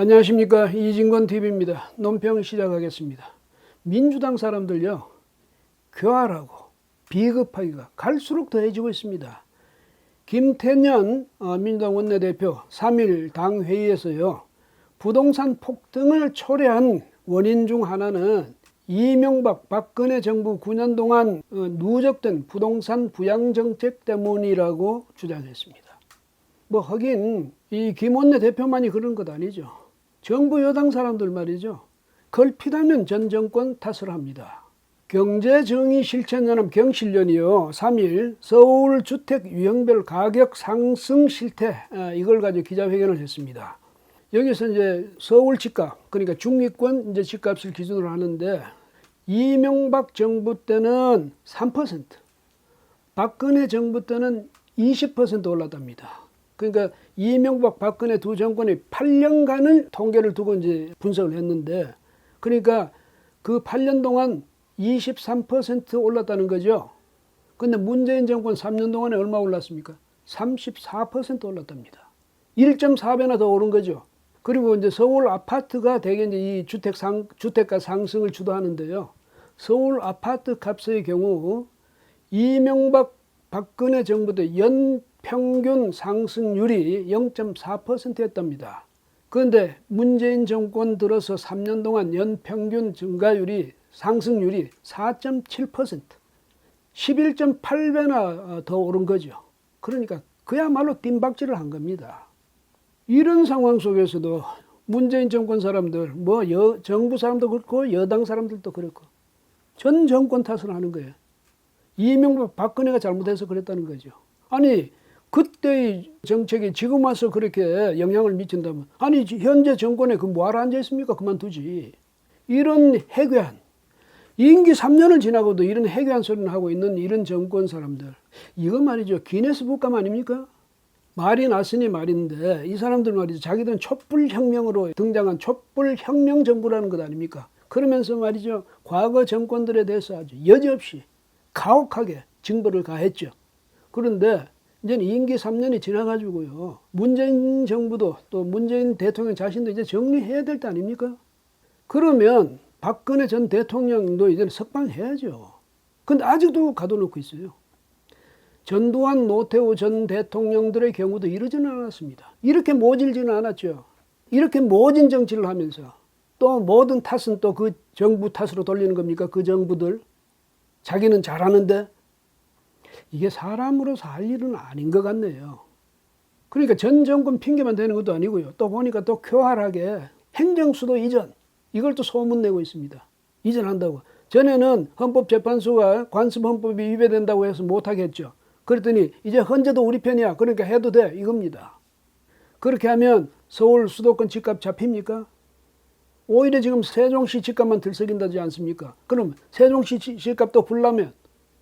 안녕하십니까 이진권 TV입니다. 논평 시작하겠습니다. 민주당 사람들요 교활하고 비겁하기가 갈수록 더해지고 있습니다. 김태년 어, 민주당 원내대표 3일 당 회의에서요 부동산 폭등을 초래한 원인 중 하나는 이명박 박근혜 정부 9년 동안 어, 누적된 부동산 부양 정책 때문이라고 주장했습니다. 뭐 하긴 이 김원내 대표만이 그런 것 아니죠. 정부 여당 사람들 말이죠. 걸핏하면 전 정권 탓을 합니다. 경제정의 실천연합 경실련이요 3일 서울 주택 유형별 가격 상승 실태 아, 이걸 가지고 기자회견을 했습니다. 여기서 이제 서울 집값 그러니까 중위권 이제 집값을 기준으로 하는데 이명박 정부 때는 3%, 박근혜 정부 때는 20% 올랐답니다. 그러니까 이명박 박근혜 두 정권이 8년간을 통계를 두고 이제 분석을 했는데 그러니까 그 8년 동안 23% 올랐다는 거죠. 근데 문재인 정권 3년 동안에 얼마 올랐습니까? 34% 올랐답니다. 1.4배나 더 오른 거죠. 그리고 이제 서울 아파트가 대개 이제 이 주택 상, 주택가 상승을 주도하는데요. 서울 아파트 값의 경우 이명박 박근혜 정부 때 연 평균 상승률이 0.4%였답니다. 그런데 문재인 정권 들어서 3년 동안 연평균 증가율이 상승률이 4.7% 11.8배나 더 오른 거죠. 그러니까 그야말로 뜀박질을 한 겁니다. 이런 상황 속에서도 문재인 정권 사람들, 뭐 여, 정부 사람도 그렇고 여당 사람들도 그렇고 전 정권 탓을 하는 거예요. 이명박 박근혜가 잘못해서 그랬다는 거죠. 아니 그때의 정책이 지금 와서 그렇게 영향을 미친다면 아니 현재 정권에 그 뭐하러 앉아 있습니까? 그만두지. 이런 해괴한 임기 3년을 지나고도 이런 해괴한 소리를 하고 있는 이런 정권 사람들 이거 말이죠 기네스 북감 아닙니까? 말이 났으니 말인데 이 사람들 말이죠 자기들은 촛불혁명으로 등장한 촛불혁명 정부라는 것 아닙니까? 그러면서 말이죠 과거 정권들에 대해서 아주 여지없이 가혹하게 징벌을 가했죠. 그런데 이제 임기 3년이 지나가지고요. 문재인 정부도 또 문재인 대통령 자신도 이제 정리해야 될 때 아닙니까? 그러면 박근혜 전 대통령도 이제 석방해야죠. 근데 아직도 가둬놓고 있어요. 전두환, 노태우 전 대통령들의 경우도 이러지는 않았습니다. 이렇게 모질지는 않았죠. 이렇게 모진 정치를 하면서 또 모든 탓은 또 그 정부 탓으로 돌리는 겁니까? 그 정부들. 자기는 잘하는데 이게 사람으로서 할 일은 아닌 것 같네요. 그러니까 전 정권 핑계만 되는 것도 아니고요. 또 보니까 또 교활하게 행정수도 이전 이걸 또 소문내고 있습니다. 이전한다고. 전에는 헌법재판소가 관습헌법이 위배된다고 해서 못하겠죠. 그랬더니 이제 헌재도 우리 편이야. 그러니까 해도 돼. 이겁니다. 그렇게 하면 서울 수도권 집값 잡힙니까? 오히려 지금 세종시 집값만 들썩인다지 않습니까? 그럼 세종시 집값도 불나면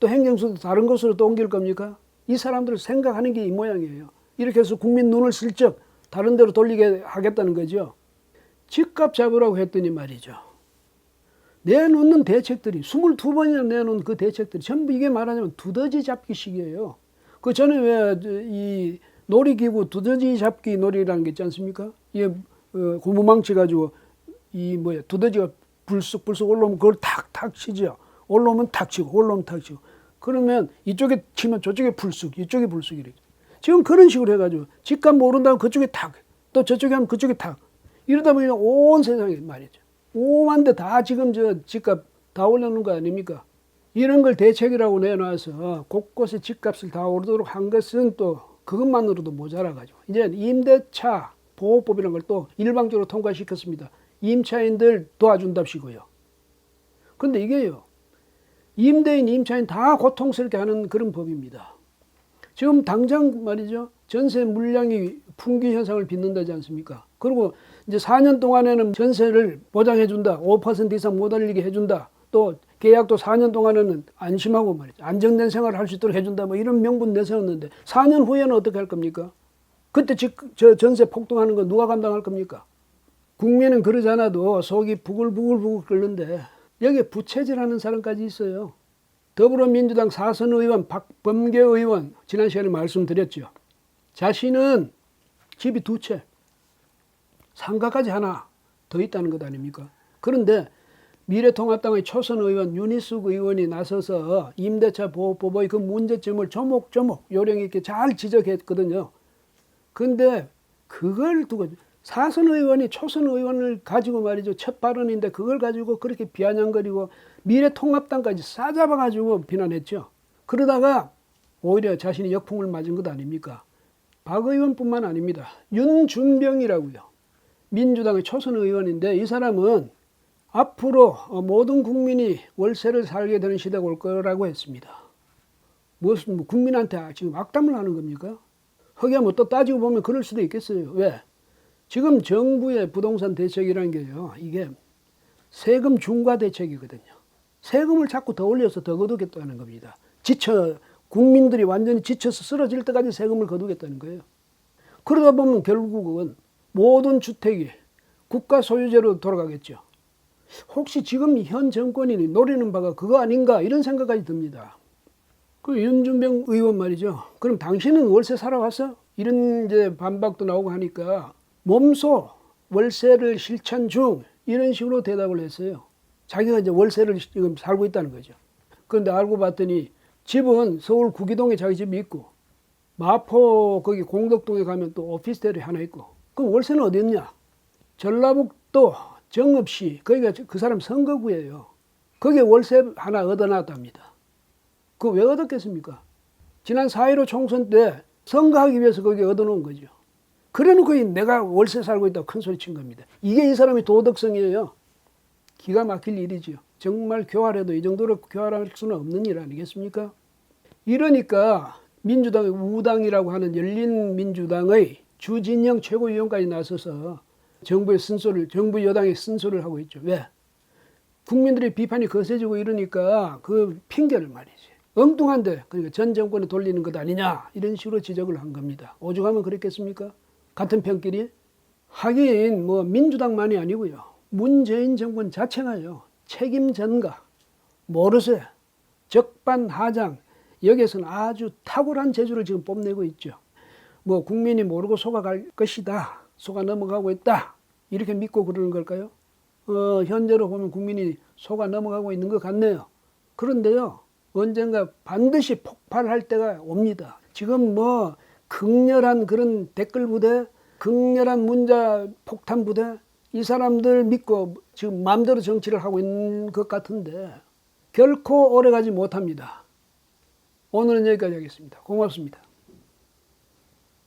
또 행정수도 다른 곳으로 또 옮길 겁니까? 이 사람들 생각하는 게 이 모양이에요. 이렇게 해서 국민 눈을 슬쩍 다른 데로 돌리게 하겠다는 거죠. 집값 잡으라고 했더니 말이죠. 내놓는 대책들이 22번이나 내놓은 그 대책들이 전부 이게 말하자면 두더지 잡기식이에요. 그 전에 왜 이 놀이기구 두더지 잡기 놀이라는 게 있지 않습니까? 이게 어, 고무망치 가지고 이 뭐야 두더지가 불쑥불쑥 올라오면 그걸 탁탁 치죠. 올라오면 탁 치고 올라오면 탁 치고. 그러면 이쪽에 치면 저쪽에 불쑥 이쪽에 불쑥 이렇게 지금 그런 식으로 해가지고 집값 모른다면 그쪽에 탁 또 저쪽에 하면 그쪽에 탁. 이러다 보니 온 세상에 말이죠. 오만데 다 지금 저 집값 다 올려놓은 거 아닙니까? 이런 걸 대책이라고 내놔서 곳곳에 집값을 다 오르도록 한 것은 또 그것만으로도 모자라가지고. 이제 임대차 보호법이라는 걸 또 일방적으로 통과시켰습니다. 임차인들 도와준답시고요. 근데 이게요 임대인, 임차인 다 고통스럽게 하는 그런 법입니다. 지금 당장 말이죠. 전세 물량이 풍기 현상을 빚는다지 않습니까? 그리고 이제 4년 동안에는 전세를 보장해준다. 5% 이상 못 올리게 해준다. 또 계약도 4년 동안에는 안심하고 말이죠. 안정된 생활을 할 수 있도록 해준다. 뭐 이런 명분 내세웠는데 4년 후에는 어떻게 할 겁니까? 그때 저 전세 폭등하는 거 누가 감당할 겁니까? 국민은 그러지 않아도 속이 부글부글 부글 끓는데 여기에 부채질하는 사람까지 있어요. 더불어민주당 사선 의원 박범계 의원 지난 시간에 말씀드렸죠. 자신은 집이 두 채, 상가까지 하나 더 있다는 것 아닙니까? 그런데 미래통합당의 초선 의원 윤희숙 의원이 나서서 임대차 보호법의 그 문제점을 조목조목 요령 있게 잘 지적했거든요. 근데 그걸 두고 사선 의원이 초선 의원을 가지고 말이죠. 첫 발언인데 그걸 가지고 그렇게 비아냥거리고 미래통합당까지 싸잡아 가지고 비난했죠. 그러다가 오히려 자신이 역풍을 맞은 것 아닙니까? 박 의원뿐만 아닙니다. 윤준병이라고요. 민주당의 초선 의원인데 이 사람은 앞으로 모든 국민이 월세를 살게 되는 시대가 올 거라고 했습니다. 무슨 뭐 국민한테 지금 악담을 하는 겁니까? 허기야 뭐 또 따지고 보면 그럴 수도 있겠어요. 왜? 지금 정부의 부동산 대책이라는 게요. 이게 세금 중과 대책이거든요. 세금을 자꾸 더 올려서 더 거두겠다는 겁니다. 지쳐 국민들이 완전히 지쳐서 쓰러질 때까지 세금을 거두겠다는 거예요. 그러다 보면 결국은 모든 주택이 국가 소유제로 돌아가겠죠. 혹시 지금 현 정권이 노리는 바가 그거 아닌가 이런 생각까지 듭니다. 그 윤준병 의원 말이죠. 그럼 당신은 월세 살아왔어? 이런 이제 반박도 나오고 하니까 몸소 월세를 실천 중 이런 식으로 대답을 했어요. 자기가 이제 월세를 지금 살고 있다는 거죠. 그런데 알고 봤더니 집은 서울 구기동에 자기 집이 있고 마포 거기 공덕동에 가면 또 오피스텔이 하나 있고 그럼 월세는 어디 있냐? 전라북도 정읍시 거기가 그 사람 선거구예요. 거기에 월세 하나 얻어놨답니다. 그거 왜 얻었겠습니까? 지난 4.15 총선 때 선거하기 위해서 거기 얻어놓은 거죠. 그래놓고 내가 월세 살고 있다고 큰 소리 친 겁니다. 이게 이 사람의 도덕성이에요. 기가 막힐 일이지요. 정말 교활해도 이 정도로 교활할 수는 없는 일 아니겠습니까? 이러니까 민주당의 우당이라고 하는 열린민주당의 주진영 최고위원까지 나서서 정부의 쓴소리를, 정부 여당의 쓴소리를 하고 있죠. 왜? 국민들의 비판이 거세지고 이러니까 그 핑계를 말이지. 엉뚱한데, 그러니까 전 정권에 돌리는 것 아니냐, 이런 식으로 지적을 한 겁니다. 오죽하면 그랬겠습니까? 같은 편끼리? 하긴, 뭐, 민주당만이 아니고요. 문재인 정권 자체가요. 책임 전가, 모르쇠, 적반하장, 여기에서는 아주 탁월한 재주를 지금 뽐내고 있죠. 뭐 국민이 모르고 속아갈 것이다. 속아 넘어가고 있다. 이렇게 믿고 그러는 걸까요? 어, 현재로 보면 국민이 속아 넘어가고 있는 것 같네요. 그런데요, 언젠가 반드시 폭발할 때가 옵니다. 지금 뭐 극렬한 그런 댓글 부대, 극렬한 문자 폭탄 부대, 이 사람들 믿고 지금 마음대로 정치를 하고 있는 것 같은데 결코 오래가지 못합니다. 오늘은 여기까지 하겠습니다. 고맙습니다.